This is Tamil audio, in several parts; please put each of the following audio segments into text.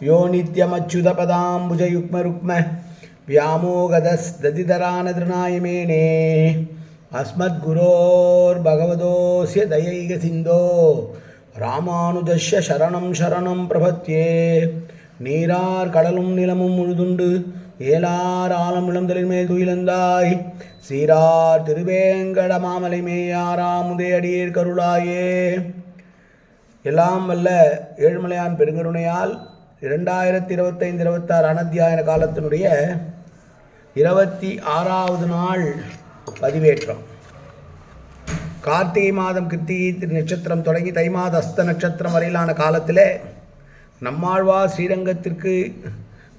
யோ நித்யமச்சுதபதாம்புஜயுக்மருக்ம வியாமோகதஸ்ததிதரானதிருநாயமேனே அஸ்மத்குரோர்பகவதோஸ்ய தயைக சிந்தோ ராமானுஜஸ்ய சரணம் சரணம் பிரபத்தியே நீரார் கடலும் நிலமும் முழுதுண்டு ஏலார் ஆலம் இளந்தலின் மேல் துயிலந்தாய் சீரார் திருவேங்கட மாமலை மேயாராமுதே அடியேர் கருளாயே எல்லாம் வல்ல ஏழ்மலையான் பெருங்கருணையால் இரண்டாயிரத்தி இருபத்தைந்து இருபத்தாறு அனத்தியாயன காலத்தினுடைய இருபத்தி ஆறாவது நாள் பதிவேற்றம். கார்த்திகை மாதம் கிருத்திகை நட்சத்திரம் தொடங்கி தை மாத அஸ்த நட்சத்திரம் வரையிலான காலத்தில் நம்மாழ்வார் ஸ்ரீரங்கத்திற்கு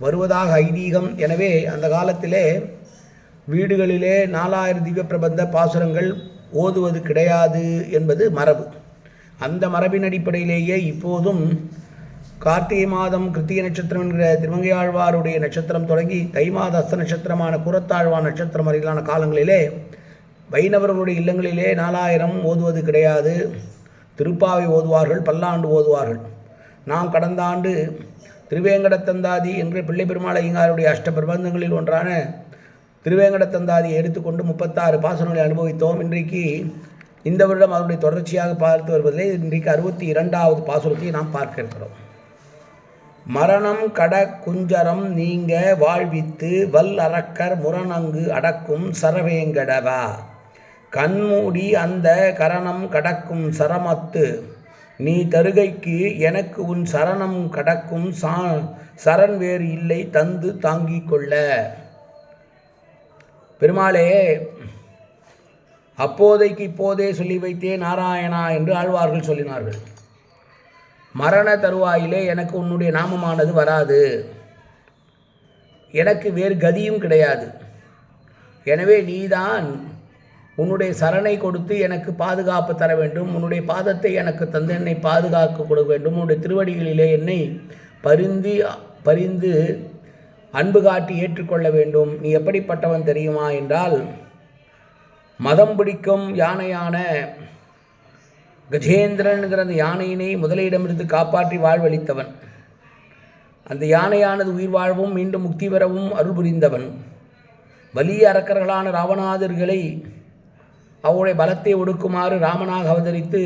வருவதாக ஐதீகம். எனவே அந்த காலத்திலே வீடுகளிலே நாலாயிரம் திவ்ய பிரபந்த பாசுரங்கள் ஓதுவது கிடையாது என்பது மரபு. அந்த மரபின் அடிப்படையிலேயே இப்போதும் கார்த்திகை மாதம் கிருத்திகை நட்சத்திரம் என்கிற திருமங்கையாழ்வாருடைய நட்சத்திரம் தொடங்கி தை மாத அஸ்த நட்சத்திரமான குரத்தாழ்வார் நட்சத்திரம் வரையிலான காலங்களிலே வைணவர்களுடைய இல்லங்களிலே நாலாயிரம் ஓதுவது கிடையாது. திருப்பாவை ஓதுவார்கள் பல்லாண்டு ஓதுவார்கள். நாம் கடந்த ஆண்டு திருவேங்கடத்தந்தாதி என்று பிள்ளை பெருமாள் ஐயங்காருடைய அஷ்ட பிரபந்தங்களில் ஒன்றான திருவேங்கடத்தந்தாதியை எடுத்துக்கொண்டு முப்பத்தாறு பாசனங்களை அனுபவித்தோம். இன்றைக்கு இந்த வருடம் அதனுடைய தொடர்ச்சியாக பார்த்து வருவதிலே இன்றைக்கு அறுபத்தி இரண்டாவது பாசுரத்தை நாம் பார்க்க இருக்கிறோம். மரணம் கட குஞ்சரம் நீங்க வாழ்வித்து வல் அரக்கர் முரணங்கு அடக்கும் சரவேங்கடவா. கண்மூடி அந்த கரணம் கடக்கும் சரமத்து. நீ தருகைக்கு எனக்கு உன் சரணம் கடக்கும் சா சரண் வேறு இல்லை தந்து தாங்கிக் கொள்ள. பெருமாளே அப்போதைக்கு இப்போதே சொல்லி வைத்தே நாராயணா என்று ஆழ்வார்கள் சொல்லினார்கள். மரண தருவாயிலே எனக்கு உன்னுடைய நாமமானது வராது. எனக்கு வேறு கதியும் கிடையாது. எனவே நீதான் உன்னுடைய சரணை கொடுத்து எனக்கு பாதுகாப்பு தர வேண்டும். உன்னுடைய பாதத்தை எனக்கு தந்து என்னை பாதுகாக்க கொடுக்க வேண்டும். உன்னுடைய திருவடிகளிலே என்னை பரிந்து பரிந்து அன்பு காட்டி ஏற்றுக்கொள்ள வேண்டும். நீ எப்படிப்பட்டவன் தெரியுமா? என்றால் மதம் பிடிக்கும் யானையான கஜேந்திரனுங்கிற அந்த யானையினை முதலிடமிருந்து காப்பாற்றி வாழ்வளித்தவன். அந்த யானையானது உயிர் வாழ்வும் மீண்டும் முக்தி பெறவும் அருள் புரிந்தவன். வலிய அரக்கர்களான ராவணாதர்களை அவருடைய பலத்தை ஒடுக்குமாறு ராமனாக அவதரித்து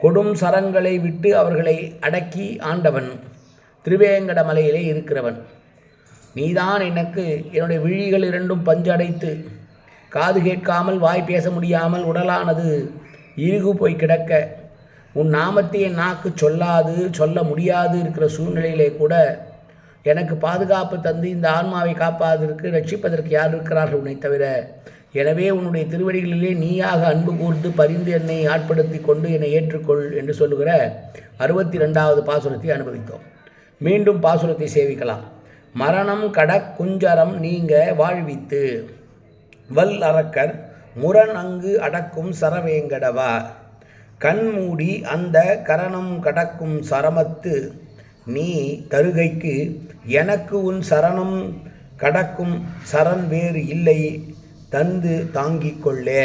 கொடும் சரங்களை விட்டு அவர்களை அடக்கி ஆண்டவன். திருவேங்கட மலையிலே இருக்கிறவன். நீதான் எனக்கு என்னுடைய விழிகள் இரண்டும் பஞ்சு அடைத்து காது கேட்காமல் வாய் பேச முடியாமல் உடலானது இறுகு போய் கிடக்க. உன் நாமத்தையே நாக்கு சொல்லாது சொல்ல முடியாது இருக்கிற சூழ்நிலையிலே கூட எனக்கு பாதுகாப்பு தந்து இந்த ஆன்மாவை காப்பாதற்கு ரட்சிப்பதற்கு யார் இருக்கிறார்கள் உன்னை தவிர? எனவே உன்னுடைய திருவடிகளிலே நீயாக அன்பு கூர்ந்து பரிந்து என்னை ஆட்படுத்தி கொண்டு என்னை ஏற்றுக்கொள் என்று சொல்லுகிற அறுபத்தி ரெண்டாவது பாசுரத்தை அனுபவித்தோம். மீண்டும் பாசுரத்தை சேவிக்கலாம். மரணம் கடக் குஞ்சரம் நீங்க வாழ்வித்து. வல் அரக்கர் முரண் அங்கு அடக்கும் சரவேங்கடவா? கண்மூடி அந்த கரணம் கடக்கும் சரமத்து நீ தருகைக்கு எனக்கு உன் சரணம் கடக்கும் சரண் வேறு இல்லை தந்து தாங்கிக் கொள்ளே.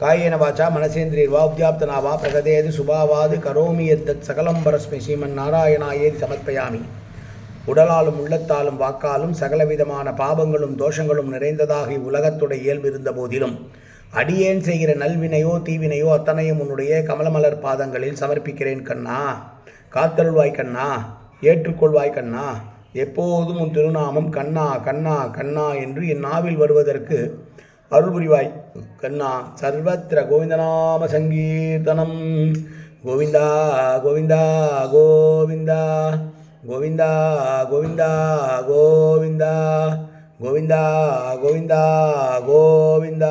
காயேன வாச்சா மனசேந்திரியர்வா உத்தியாப்தனாவா பிரகதேது சுபாவாது கரோமி எத்தத் சகலம் பரஸ்மை ஸ்ரீமன் நாராயணாயேதி சமர்ப்பயாமி. உடலாலும் உள்ளத்தாலும் வாக்காலும் சகலவிதமான பாபங்களும் தோஷங்களும் நிறைந்ததாக இவ்வுலகத்துடைய இயல்பு இருந்த போதிலும். அடியேன் செய்கிற நல்வினையோ தீவினையோ அத்தனையும் உன்னுடைய கமலமலர் பாதங்களில் சமர்ப்பிக்கிறேன் கண்ணா. காத்தருள்வாய் கண்ணா. ஏற்றுக்கொள்வாய் கண்ணா. எப்போதும் உன் திருநாமம் கண்ணா கண்ணா கண்ணா என்று என் நாவில் வருவதற்கு அருள் புரிவாய் கண்ணா. சர்வத்திர கோவிந்தநாம சங்கீர்த்தனம். கோவிந்தா கோவிந்தா கோவிந்தா. 고민다 고민다 고민다 고민다 고민다 고민다